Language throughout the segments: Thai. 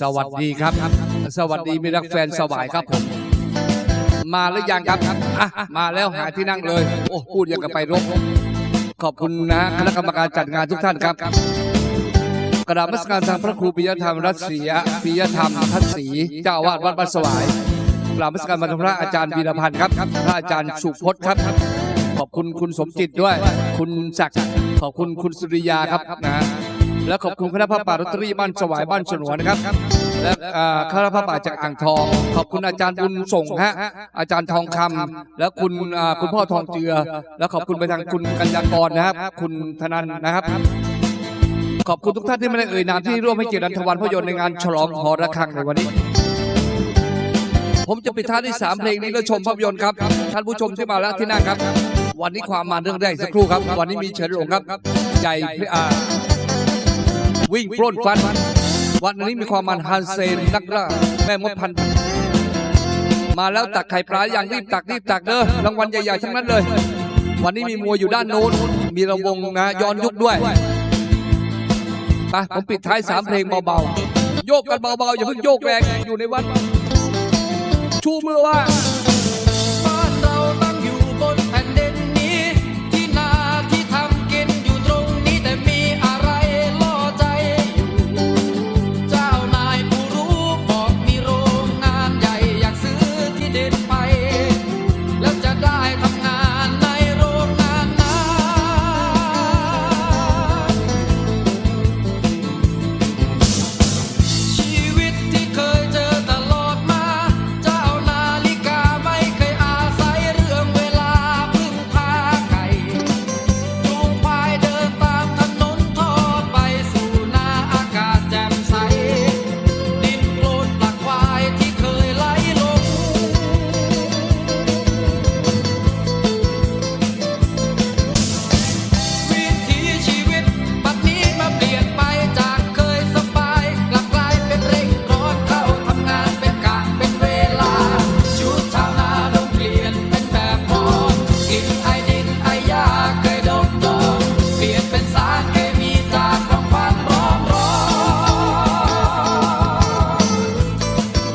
สวัสดีครับ สวัสดีมีรักแฟนสวายครับผม มาหรือยังครับอะมาแล้วหาที่นั่งเลย โอ้พูดอย่างกับไปรบขอบคุณนะคณะกรรมการจัดงานทุกท่านครับ กราบนมัสการทางพระครูปิยธรรมรัตเสียปิยธรรมทัศสีเจ้าวาสวัดบ้านสวายกราบนมัสการบรรพระอาจารย์วีรพันธ์ครับพระอาจารย์สุพจน์ครับ ขอบคุณคุณสมจิตด้วย คุณศักดิ์ขอบคุณคุณสุริยาครับนะ และขอบคุณคณะพระป่ารัตรีบ้านสวายบ้านฉนวนนะครับ และอ่าคณะพระป่าจากอ่างทอง ขอบคุณอาจารย์บุญส่งฮะอาจารย์ทองคำและคุณอ่าคุณพ่อทองเจือ และขอบคุณไปทางคุณกัญญากรนะครับ คุณธนันนะครับขอบคุณทุกท่านที่ไม่ได้เอ่ยนามที่ร่วมให้เกียรตินันทวันภาพยนตร์ในงานฉลองหอระฆังในวันนี้ ผมจะปิดท้ายที่สามเพลงนี้แล้วชมภาพยนตร์ครับ ท่านผู้ชมที่มาแล้วที่นั่งครับ วันนี้ความมาเรื่องแรกสักครู่ครับ วันนี้มีเฉินหลงครับใหญ่อ่า วิ่งปล้นฟัน วันนี้มีความมันฮันเซนนักล่าแม่มดพันธุ์มาแล้วตักไข่ปลาอย่างรีบตักรีบตักเด้อรางวัลใหญ่ๆทั้งนั้นเลย วันนี้มีมวยอยู่ด้านโน้น มีระวงนะย้อนยุคด้วยไปผมปิดท้ายสามเพลงเบาๆ โยกกันเบาๆ อย่าเพิ่งโยกแรงอยู่ในวัดชูมือว่า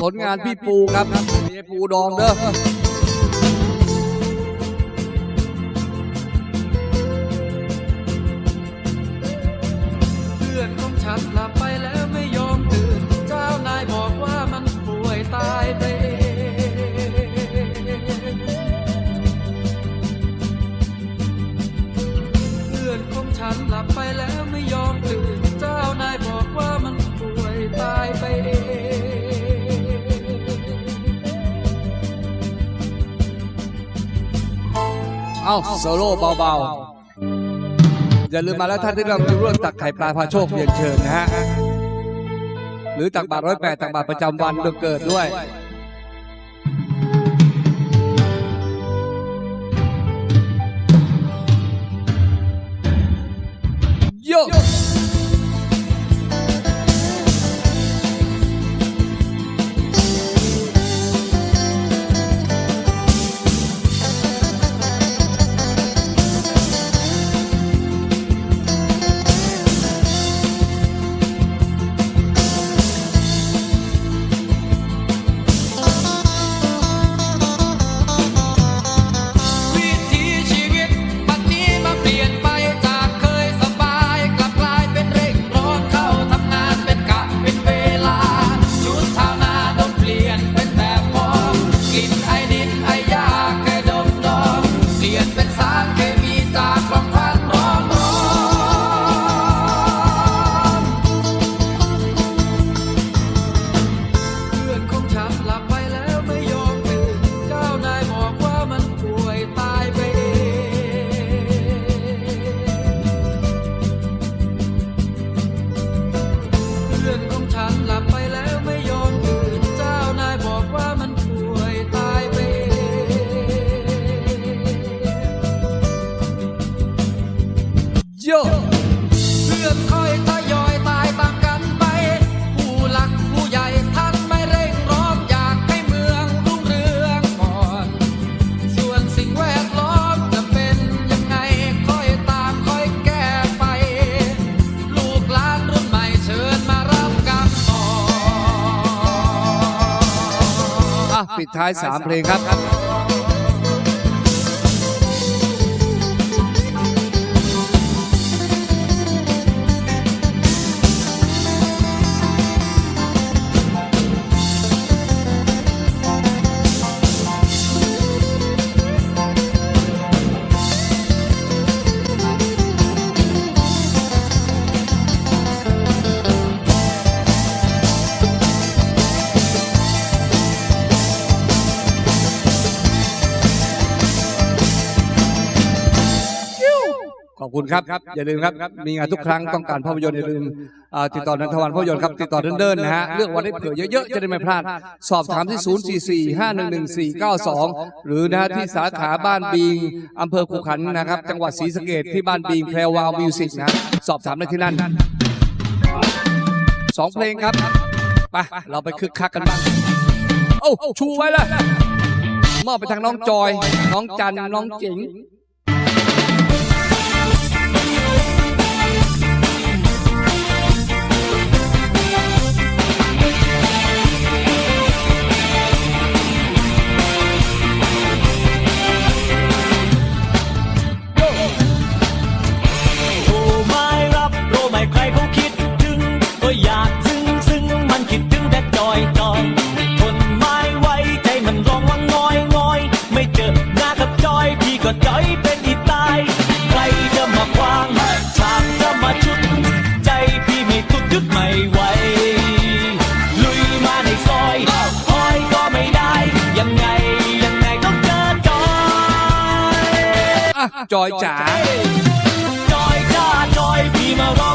ผลงานพี่ปูครับมีปูดองเด้อ เอาโซโล่เบาๆ อย่าลืมมาแล้วท่านที่กำลังจะร่วมตักไข่ปลาพาโชคเรียนเชิญนะฮะ หรือตักบาทร้อยแปดตักบาทประจำวันเดือนเกิดด้วยโย ปิดท้ายสามเพลงครับ อบคุณครับ อย่าลืมครับ มีงานทุกครั้งต้องการภาพยนตร์อย่าลืมอ่าติดต่อนันทวันภาพยนตร์ครับ ติดต่อเดินๆนะฮะ เลือกวันให้เผื่อเยอะๆ จะได้ไม่พลาด สอบถามที่ 044 511 492 หรือนะฮะที่สาขาบ้านบิงอำเภอขุขันธ์นะครับ จังหวัดศรีสะเกดที่บ้านบิงแพรวาวมิวสิกนะฮะสอบถามได้ที่นั่นสองเพลงครับไปเราไปคึกคักกันบ้างโอ้าชูไว้เลยมอบไปทางน้องจอย น้องจันน้องเจ๋ง จอยจ๋าจอยจ้าจอยพี่มารอม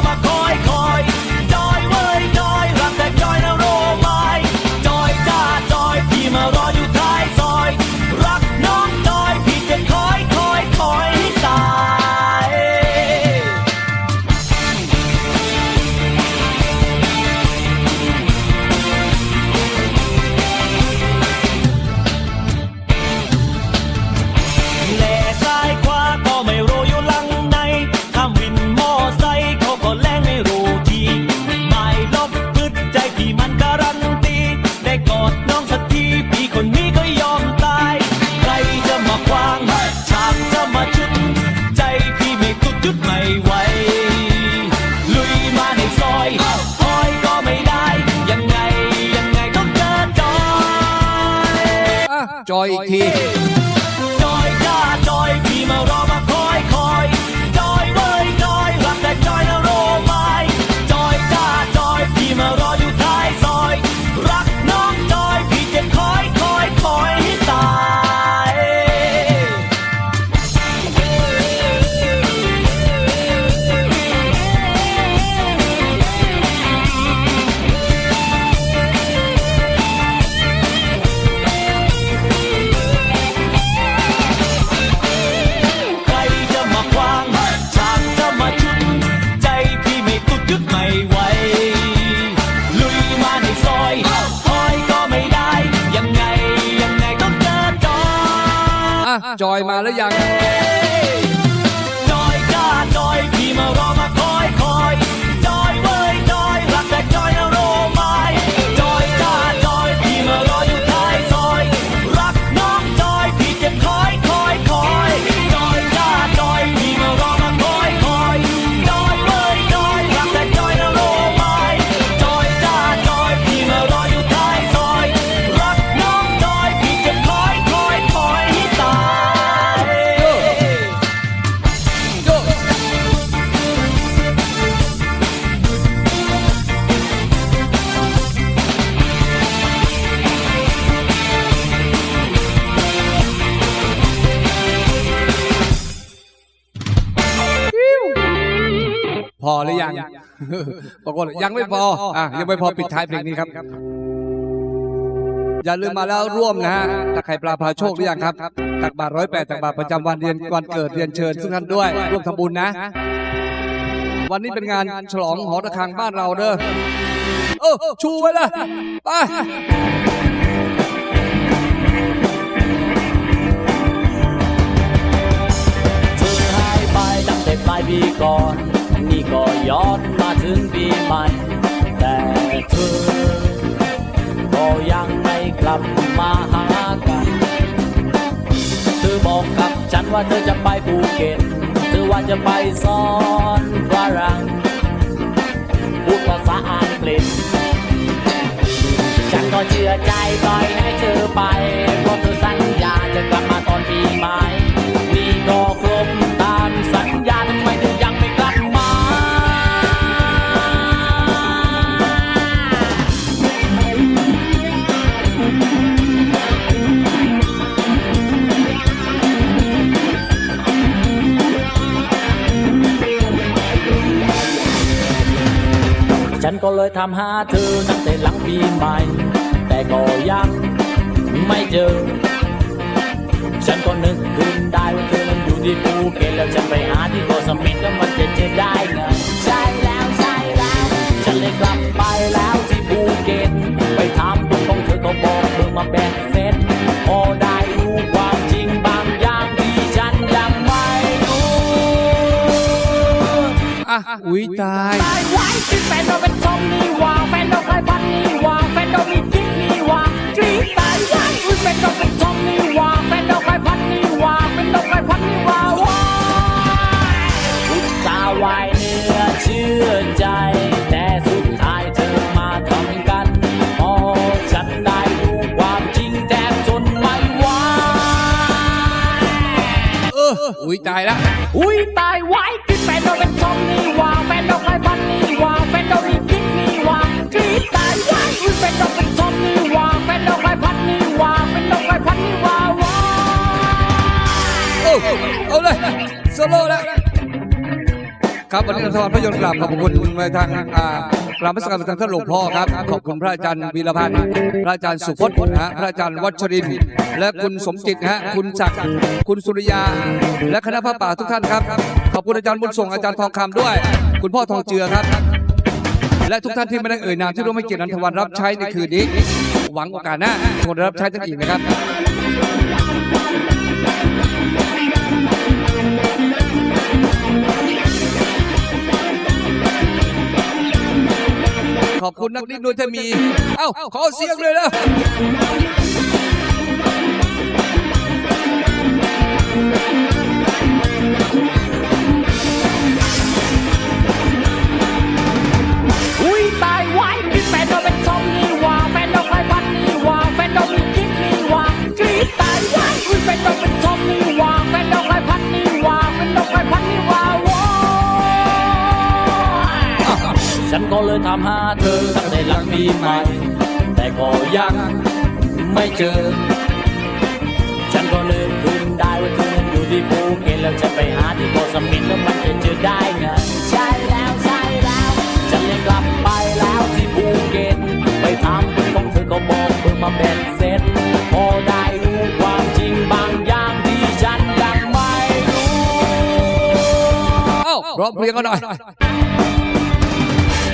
ไม่ตุดยึดไม่ไหวลุยมาในซอยคอยก็ไม่ได้ ยังไงยังไงต้องเจอจอยอะจอยมาแล้วยัง พอหรือยังปรากฏยังไม่พออะยังไม่พอปิดท้ายเพลงนี้ครับ อย่าลืมมาแล้วร่วมนะฮะตะไคร่ปลาพาโชคหรือยังครับตักบาทร้อยแปดตักบาทประจำวันเรียนวันเกิดเรียนเชิญทุกท่านด้วย ร่วมทำบุญนะ วันนี้เป็นงานฉลองหอระฆังบ้านเราเด้อเออชูไว้เลยไปเธอหายไปตั้งแต่ปลายปีก่อนนี่ ก็ย้อนมาถึงปีใหม่ แต่เธอก็ยังไม่กลับมาหากัน เธอบอกกับฉันว่าเธอจะไปภูเก็ต เธอว่าจะไปสอนฝรั่งพูดภาษาอังกฤษ ฉันก็เชื่อใจปล่อยให้เธอไป เพราะเธอสัญญาจะกลับมาตอนปีใหม่มีก็คือ ฉันก็เลยทำหาเธอตั้งแต่หลังปีใหม่ แต่ก็ยังไม่เจอ ฉันก็นึกขึ้นได้ว่าเธอนั้นอยู่ที่ภูเก็ตแล้วฉันไปหาที่เกาะเสม็ดแล้วมันจะเจอได้ไงใช่แล้วใช่แล้ว ฉันเลยกลับไปแล้วที่ภูเก็ตไปถามตัวของเธอก็บอกเธอมาแบ่งเซตพอได้รู้ความจริงบางอย่างที่ฉันยังไม่รู้อะอุ้ยตาย ตายไว้ที่แฟนเราเป็นทอมนี่หว่าแฟน ว้อุ๊ยแฟนเราเป็นทอมนี่หว่าแฟนเราใครพันนี่หว่าแฟนเราใครพันนี่หว่าว้ายอุตส่าห์วายเนื้อเชื่อใจ แต่สุดท้ายเธอมาทำกันพอฉันได้รู้ความจริงแทบทนไม่ไหว เออ อุ้ยตายละ อุ้ย ครับวันนี้เราทอดพระยนต์กลับขอบคุณไปทางอ่ากราบพระสการทางท่านหลวงพ่อครับ ขอบคุณพระอาจารย์วีรพันธ์พระอาจารย์สุพจน์นะฮะพระอาจารย์วัชรินทร์และคุณสมจิตฮะคุณศักดิ์คุณสุริยา และคณะพระป่าทุกท่านครับ ขอบคุณอาจารย์บุญส่งอาจารย์ทองคำด้วย คุณพ่อทองเจือครับ และทุกท่านที่ไม่ได้เอ่ยนามที่ร่วมให้เกียรตินันทวันรับใช้ในคืนนี้ หวังโอกาสหน้าคงได้รับใช้ท่านอีกนะครับ อบคุณนักดิ้นด้วยถ้ามี เอ้า ขอเสียงเลยนะอุ้ ฉันก็เลยทำหาเธอตั้งแต่หลังปีใหม่ แต่ก็ยังไม่เจอ ฉันก็นึกขึ้นได้ว่าเธอนั้นอยู่ที่ภูเก็ตแล้วจะไปหาที่เกาะเสม็ดแล้วมันจะเจอได้ไงใช่แล้วใช่แล้วฉันเลยกลับไปแล้วที่ภูเก็ตไปถามเพื่อนของเธอก็บอกเพื่อมาแบ่งเซตพอได้รู้ความจริงบางอย่างที่ฉันยังไม่รู้เอ้าร้องเพลงกันหน่อย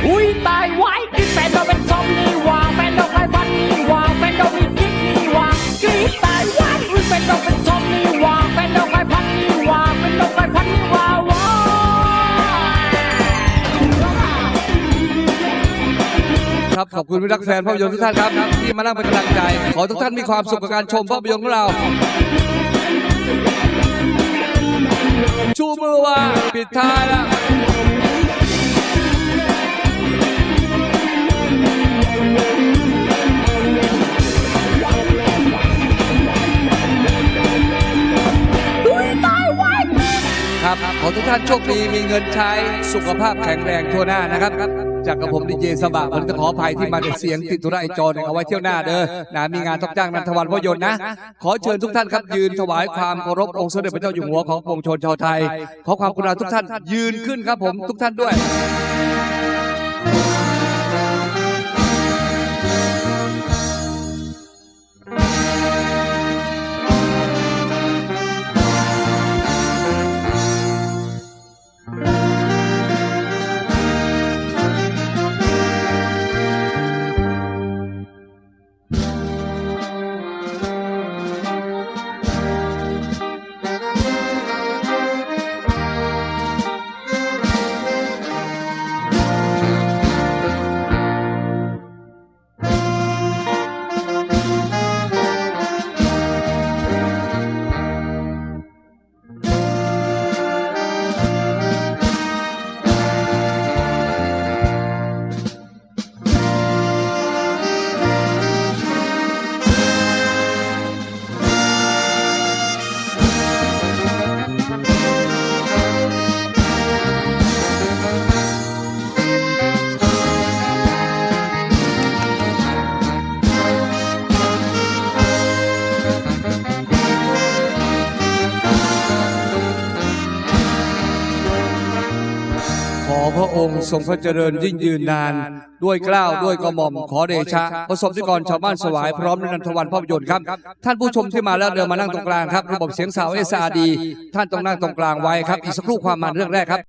อุ้ยตายไว้ที่แฟนเราเป็นทอมนี่หว่าแฟนเราใครพันนี่หว่าแฟนเรามีกิ๊กนี่หว่ากรี๊ดตายไว้อุ้ยแฟนเราเป็นทอมนี่หว่าแฟนเราใครพันนี่หว่าแฟนเราใครพันนี่หว่าว้าครับขอบคุณมิตรรักแฟนภาพยนตร์ทุกท่านครับที่มานั่งเป็นกำลังใจ ขอทุกท่านมีความสุขกับการชมภาพยนตร์ของเรา ชูมือว่าปิดท้ายแล้ว ทุกท่านโชคดีมีเงินใช้สุขภาพแข็งแรงทั่วหน้านะครับ จากกระผมดีเจสบะผมจะขออภัยที่มาจากเสียงติดธุระไอจอหนึ่งเอาไว้เที่ยวหน้าเด้อนะมีงานต้องจ้างนันทวันพยนต์นะ ขอเชิญทุกท่านครับยืนถวายความเคารพองค์สมเด็จพระเจ้าอยู่หัวของปวงชนชาวไทย ขอความกรุณาทุกท่านยืนขึ้นครับผมทุกท่านด้วย ทรงพระเจริญยิ่งยืนนาน ด้วยกล้าวด้วยกระหม่อมขอเดชะประสบนิกรชาวบ้านสวายพร้อมนันทวันภาพยนตร์ครับ ท่านผู้ชมที่มาแล้วเดินมานั่งตรงกลางครับระบบเสียงสาวเอสอาดีท่านต้องนั่งตรงกลางไว้ครับอีกสักครู่ความมันเรื่องแรกครับ